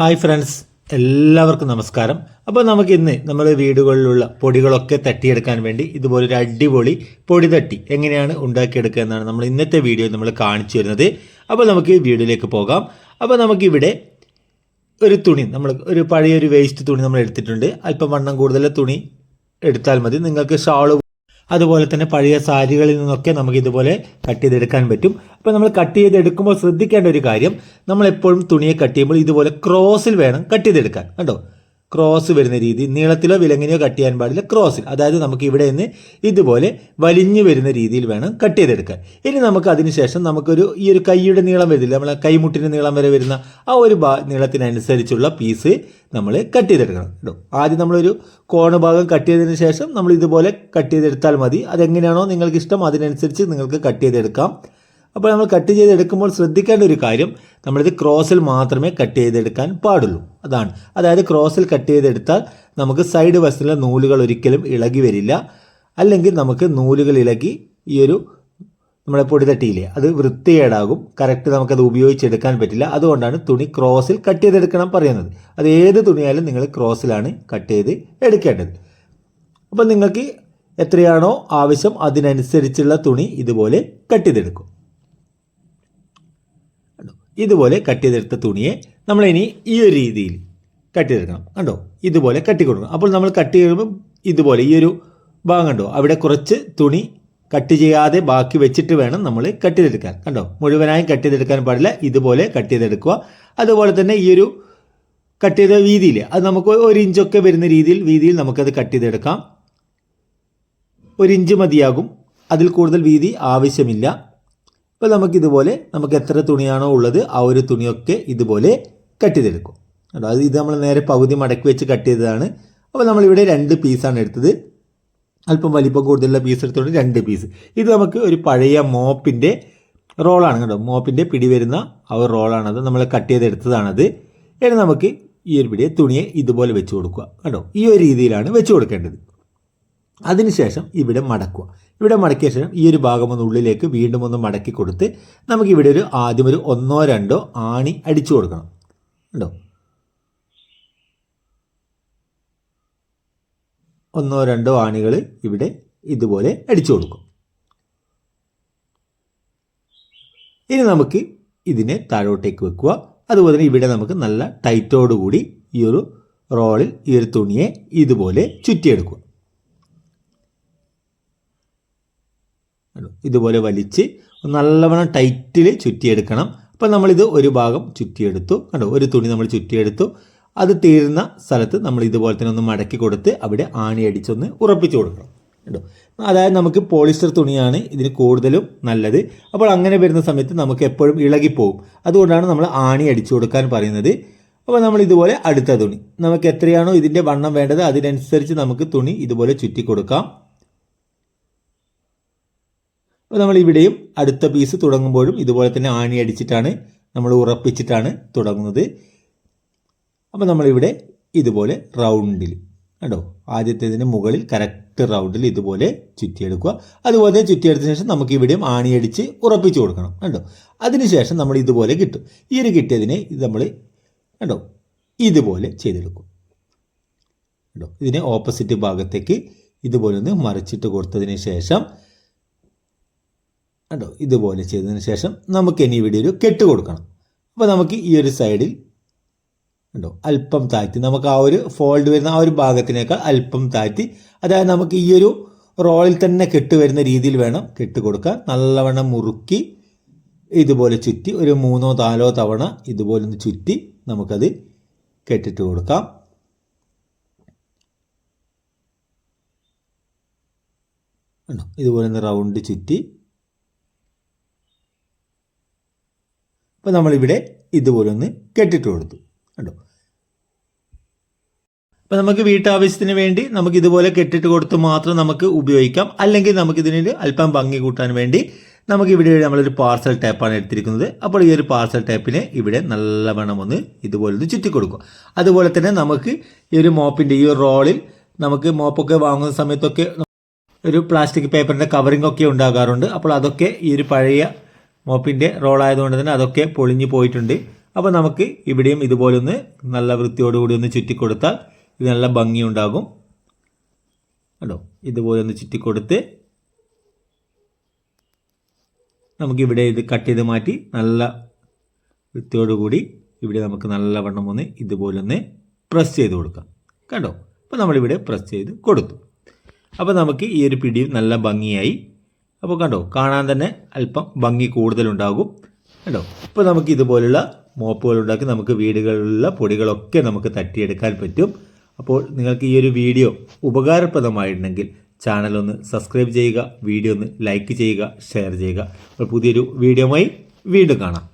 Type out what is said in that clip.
Hi friends എല്ലാവർക്കും നമസ്കാരം. അപ്പോൾ നമുക്ക് ഇന്ന് നമ്മൾ വീടുകളിലുള്ള പൊടികളൊക്കെ തട്ടിയെടുക്കാൻ വേണ്ടി ഇതുപോലൊരു അടിപൊളി പൊടി തട്ടി എങ്ങനെയാണ് ഉണ്ടാക്കിയെടുക്കുക എന്നാണ് നമ്മൾ ഇന്നത്തെ വീഡിയോ നമ്മൾ കാണിച്ചു തരുന്നത്. അപ്പോൾ നമുക്ക് വീഡിയോയിലേക്ക് പോകാം. അപ്പോൾ നമുക്കിവിടെ ഒരു തുണി നമ്മൾ ഒരു പഴയൊരു വേസ്റ്റ് തുണി നമ്മൾ എടുത്തിട്ടുണ്ട്. അല്പം വണ്ണം കൂടുതൽ തുണി എടുത്താൽ മതി. നിങ്ങൾക്ക് ഷാൾ അതുപോലെ തന്നെ പഴയ സാരികളിൽ നിന്നൊക്കെ നമുക്ക് ഇതുപോലെ കട്ട് ചെയ്തെടുക്കാൻ പറ്റും. അപ്പോൾ നമ്മൾ കട്ട് ചെയ്തെടുക്കുമ്പോൾ ശ്രദ്ധിക്കേണ്ട ഒരു കാര്യം നമ്മൾ എപ്പോഴും തുണിയെ കട്ട് ചെയ്യുമ്പോൾ ഇതുപോലെ ക്രോസിൽ വേണം കട്ട് ചെയ്തെടുക്കാൻ. കണ്ടോ? ക്രോസ് വരുന്ന രീതി നീളത്തിലോ വിലങ്ങിനെയോ കട്ട് ചെയ്യാൻ പാടില്ല ക്രോസിൽ അതായത് നമുക്ക് ഇവിടെ നിന്ന് ഇതുപോലെ വലിഞ്ഞു വരുന്ന രീതിയിൽ വേണം കട്ട് ചെയ്തെടുക്കാൻ. ഇനി നമുക്ക് അതിനുശേഷം നമുക്കൊരു ഈ ഒരു കൈയുടെ നീളം വരില്ല നമ്മളെ കൈമുട്ടിന്റെ നീളം വരെ വരുന്ന ആ ഒരു ഭാ നീളത്തിനനുസരിച്ചുള്ള പീസ് നമ്മൾ കട്ട് ചെയ്തെടുക്കണം കേട്ടോ. ആദ്യം നമ്മളൊരു കോണ് ഭാഗം കട്ട് ചെയ്തതിന് ശേഷം നമ്മൾ ഇതുപോലെ കട്ട് ചെയ്തെടുത്താൽ മതി. അതെങ്ങനെയാണോ നിങ്ങൾക്ക് ഇഷ്ടം അതിനനുസരിച്ച് നിങ്ങൾക്ക് കട്ട് ചെയ്തെടുക്കാം. അപ്പോൾ നമ്മൾ കട്ട് ചെയ്തെടുക്കുമ്പോൾ ശ്രദ്ധിക്കേണ്ട ഒരു കാര്യം നമ്മളിത് ക്രോസിൽ മാത്രമേ കട്ട് ചെയ്തെടുക്കാൻ പാടുള്ളൂ. അതാണ്. അതായത് ക്രോസിൽ കട്ട് ചെയ്തെടുത്താൽ നമുക്ക് സൈഡ് വശത്തുള്ള നൂലുകൾ ഒരിക്കലും ഇളകി വരില്ല. അല്ലെങ്കിൽ നമുക്ക് നൂലുകൾ ഇളകി ഈ ഒരു നമ്മുടെ പൊടി തട്ടിയില്ലേ അത് വൃത്തികേടാകും. കറക്റ്റ് നമുക്കത് ഉപയോഗിച്ചെടുക്കാൻ പറ്റില്ല. അതുകൊണ്ടാണ് തുണി ക്രോസിൽ കട്ട് ചെയ്തെടുക്കണം പറയുന്നത്. അത് ഏത് തുണിയായാലും നിങ്ങൾ ക്രോസിലാണ് കട്ട് ചെയ്ത് എടുക്കേണ്ടത്. അപ്പം നിങ്ങൾക്ക് എത്രയാണോ ആവശ്യം അതിനനുസരിച്ചുള്ള തുണി ഇതുപോലെ കട്ട് ചെയ്തെടുക്കും. ഇതുപോലെ കട്ട് ചെയ്തെടുത്ത തുണിയെ നമ്മളിനി ഈ ഒരു രീതിയിൽ കട്ട് ചെയ്തെടുക്കണം കണ്ടോ? ഇതുപോലെ കട്ടി കൊടുക്കണം അപ്പോൾ നമ്മൾ കട്ട് ചെയ്യുമ്പോൾ ഇതുപോലെ ഈ ഒരു ഭാഗം കണ്ടോ? അവിടെ കുറച്ച് തുണി കട്ട് ചെയ്യാതെ ബാക്കി വെച്ചിട്ട് വേണം നമ്മൾ കട്ട് ചെയ്തെടുക്കാൻ കണ്ടോ? മുഴുവനായും കട്ട് ചെയ്തെടുക്കാൻ പാടില്ല. ഇതുപോലെ കട്ട് ചെയ്തെടുക്കുക അതുപോലെ തന്നെ ഈ ഒരു കട്ട് ചെയ്ത വീതിയിൽ അത് നമുക്ക് ഒരു ഇഞ്ചൊക്കെ വരുന്ന രീതിയിൽ വീതിയിൽ നമുക്കത് കട്ട് ചെയ്തെടുക്കാം ഒരു ഇഞ്ച് മതിയാകും. അതിൽ കൂടുതൽ വീതി ആവശ്യമില്ല. അപ്പോൾ നമുക്കിതുപോലെ നമുക്ക് എത്ര തുണിയാണോ ഉള്ളത് ആ ഒരു തുണിയൊക്കെ ഇതുപോലെ കട്ട് ചെയ്തെടുക്കും. കേട്ടോ ഇത് നമ്മൾ നേരെ പകുതി മടക്കി വെച്ച് കട്ട് ചെയ്തതാണ്. അപ്പോൾ നമ്മളിവിടെ രണ്ട് പീസാണ് എടുത്തത്. അല്പം വലിപ്പം കൂടുതലുള്ള പീസ് എടുത്തുകൊണ്ട് രണ്ട് പീസ് ഇത് നമുക്ക് ഒരു പഴയ മോപ്പിന്റെ റോളാണ് കേട്ടോ മോപ്പിന്റെ പിടി വരുന്ന ആ ഒരു റോളാണത് നമ്മൾ കട്ട് ചെയ്തെടുത്തതാണത് ഇനി നമുക്ക് ഈ ഒരു പിടിയെ തുണിയെ ഇതുപോലെ വെച്ച് കൊടുക്കുക. കേട്ടോ ഈ ഒരു രീതിയിലാണ് വെച്ച് കൊടുക്കേണ്ടത്. അതിനുശേഷം ഇവിടെ മടക്കുക. ഇവിടെ മടക്കിയ ശേഷം ഈ ഒരു ഭാഗം ഒന്ന് ഉള്ളിലേക്ക് വീണ്ടും ഒന്ന് മടക്കി കൊടുത്ത് നമുക്ക് ഇവിടെ ഒരു ആദ്യം ഒരു ഒന്നോ രണ്ടോ ആണി അടിച്ചു കൊടുക്കണം. ഉണ്ടോ ഒന്നോ രണ്ടോ ആണികൾ ഇവിടെ ഇതുപോലെ അടിച്ചു കൊടുക്കും. ഇനി നമുക്ക് ഇതിനെ താഴോട്ടേക്ക് വെക്കുക. അതുപോലെ തന്നെ ഇവിടെ നമുക്ക് നല്ല ടൈറ്റോടുകൂടി ഈ ഒരു റോളിൽ ഈ ഒരു തുണിയെ ഇതുപോലെ ചുറ്റിയെടുക്കുക കണ്ടോ? ഇതുപോലെ വലിച്ച് നല്ലവണ്ണം ടൈറ്റിൽ ചുറ്റിയെടുക്കണം. അപ്പം നമ്മളിത് ഒരു ഭാഗം ചുറ്റിയെടുത്തു. കണ്ടോ ഒരു തുണി നമ്മൾ ചുറ്റിയെടുത്തു. അത് തീരുന്ന സ്ഥലത്ത് നമ്മൾ ഇതുപോലെ തന്നെ ഒന്ന് മടക്കി കൊടുത്ത് അവിടെ ആണി അടിച്ചൊന്ന് ഉറപ്പിച്ചു കൊടുക്കണം. കേട്ടോ അതായത് നമുക്ക് പോളിസ്റ്റർ തുണിയാണ് ഇതിന് കൂടുതലും നല്ലത്. അപ്പോൾ അങ്ങനെ വരുന്ന സമയത്ത് നമുക്ക് എപ്പോഴും ഇളകിപ്പോവും അതുകൊണ്ടാണ് നമ്മൾ ആണി അടിച്ചു കൊടുക്കാൻ പറയുന്നത്. അപ്പോൾ നമ്മൾ ഇതുപോലെ അടുത്ത തുണി. നമുക്ക് എത്രയാണോ ഇതിന്റെ വണ്ണം വേണ്ടത് അതിനനുസരിച്ച് നമുക്ക് തുണി ഇതുപോലെ ചുറ്റി കൊടുക്കാം. അപ്പോൾ നമ്മൾ ഇവിടെയും അടുത്ത പീസ് തുടങ്ങുമ്പോഴും ഇതുപോലെ തന്നെ ആണി അടിച്ചിട്ടാണ് നമ്മൾ ഉറപ്പിച്ചിട്ടാണ് തുടങ്ങുന്നത്. അപ്പോൾ നമ്മളിവിടെ ഇതുപോലെ റൗണ്ടിൽ കണ്ടോ? ആദ്യത്തേതിന് മുകളിൽ കറക്റ്റ് റൗണ്ടിൽ ഇതുപോലെ ചുറ്റിയെടുക്കുക. അതുപോലെ തന്നെ ചുറ്റിയെടുത്തതിന് ശേഷം നമുക്ക് ഇവിടെയും ആണിയടിച്ച് ഉറപ്പിച്ച് കൊടുക്കണം. കണ്ടോ? അതിനുശേഷം നമ്മൾ ഇതുപോലെ കിട്ടും. ഈ ഒരു കിട്ടിയതിനെ ഇത് നമ്മൾ കണ്ടോ? ഇതുപോലെ ചെയ്തെടുക്കും. കണ്ടോ? ഇതിനെ ഓപ്പോസിറ്റ് ഭാഗത്തേക്ക് ഇതുപോലെ ഒന്ന് മറിച്ചിട്ട് കൊടുത്തതിന് ശേഷം കണ്ടോ? ഇതുപോലെ ചെയ്തതിന് ശേഷം നമുക്ക് ഇനി ഇവിടെ ഒരു കെട്ട് കൊടുക്കണം. അപ്പോൾ നമുക്ക് ഈ ഒരു സൈഡിൽ കണ്ടോ? അല്പം താഴ്ത്തി നമുക്ക് ആ ഒരു ഫോൾഡ് വരുന്ന ആ ഒരു ഭാഗത്തിനേക്കാൾ അല്പം താഴ്ത്തി. അതായത് നമുക്ക് ഈ ഒരു റോളിൽ തന്നെ കെട്ട് വരുന്ന രീതിയിൽ വേണം കെട്ട് കൊടുക്കാൻ. നല്ലവണ്ണം മുറുക്കി ഇതുപോലെ ചുറ്റി ഒരു മൂന്നോ നാലോ തവണ ഇതുപോലെ ഒന്ന് ചുറ്റി നമുക്കത് കെട്ടിട്ട് കൊടുക്കാം. ഇതുപോലെ ഒന്ന് റൗണ്ട് ചുറ്റി അപ്പോൾ നമ്മളിവിടെ ഇതുപോലെ ഒന്ന് കെട്ടിട്ട് കൊടുത്തു. കണ്ടോ? അപ്പോൾ നമുക്ക് വീട്ടാവശ്യത്തിന് വേണ്ടി നമുക്ക് ഇതുപോലെ കെട്ടിട്ട് കൊടുത്ത് മാത്രം നമുക്ക് ഉപയോഗിക്കാം. അല്ലെങ്കിൽ നമുക്ക് ഇതിന് അല്പം ഭംഗി കൂട്ടാൻ വേണ്ടി നമുക്ക് ഇവിടെ നമ്മളൊരു പാർസൽ ടാപ്പാണ് എടുത്തിരിക്കുന്നത്. അപ്പോൾ ഈ ഒരു പാർസൽ ടേപ്പിനെ ഇവിടെ നല്ലവണ്ണം ഒന്ന് ഇതുപോലെ ഒന്ന് ചുറ്റി കൊടുക്കുക. അതുപോലെ തന്നെ നമുക്ക് ഈ ഒരു മോപ്പിന്റെ ഈ ഒരു റോളിൽ നമുക്ക് മോപ്പൊക്കെ വാങ്ങുന്ന സമയത്തൊക്കെ ഒരു പ്ലാസ്റ്റിക് പേപ്പറിന്റെ കവറിംഗ് ഒക്കെ ഉണ്ടാകാറുണ്ട്. അപ്പോൾ അതൊക്കെ ഈ ഒരു പഴയ മോപ്പിന്റെ റോളായതുകൊണ്ട് തന്നെ അതൊക്കെ പൊളിഞ്ഞു പോയിട്ടുണ്ട്. അപ്പോൾ നമുക്ക് ഇവിടെയും ഇതുപോലെ ഒന്ന് നല്ല വൃത്തിയോടുകൂടി ഒന്ന് ചുറ്റിക്കൊടുത്താൽ ഇത് നല്ല ഭംഗിയുണ്ടാകും. കേട്ടോ ഇതുപോലെ ഒന്ന് ചുറ്റിക്കൊടുത്ത് നമുക്കിവിടെ ഇത് കട്ട് ചെയ്ത് മാറ്റി നല്ല വൃത്തിയോടുകൂടി ഇവിടെ നമുക്ക് നല്ലവണ്ണം ഒന്ന് ഇതുപോലൊന്ന് പ്രസ് ചെയ്ത് കൊടുക്കാം. കണ്ടോ? അപ്പോൾ നമ്മളിവിടെ പ്രസ് ചെയ്ത് കൊടുത്തു. അപ്പോൾ നമുക്ക് ഈ ഒരു പിടി നല്ല ഭംഗിയായി അപ്പോൾ കണ്ടോ കാണാൻ തന്നെ അല്പം ഭംഗി കൂടുതലുണ്ടാകും. കണ്ടോ ഇപ്പോൾ നമുക്ക് ഇതുപോലുള്ള മോപ്പുകൾ ഉണ്ടാക്കി നമുക്ക് വീടുകളിലുള്ള പൊടികളൊക്കെ നമുക്ക് തട്ടിയെടുക്കാൻ പറ്റും. അപ്പോൾ നിങ്ങൾക്ക് ഈ ഒരു വീഡിയോ ഉപകാരപ്രദമായിട്ടുണ്ടെങ്കിൽ ചാനൽ ഒന്ന് സബ്സ്ക്രൈബ് ചെയ്യുക വീഡിയോ ഒന്ന് ലൈക്ക് ചെയ്യുക ഷെയർ ചെയ്യുക. അപ്പോൾ പുതിയൊരു വീഡിയോയുമായി വീണ്ടും കാണാം.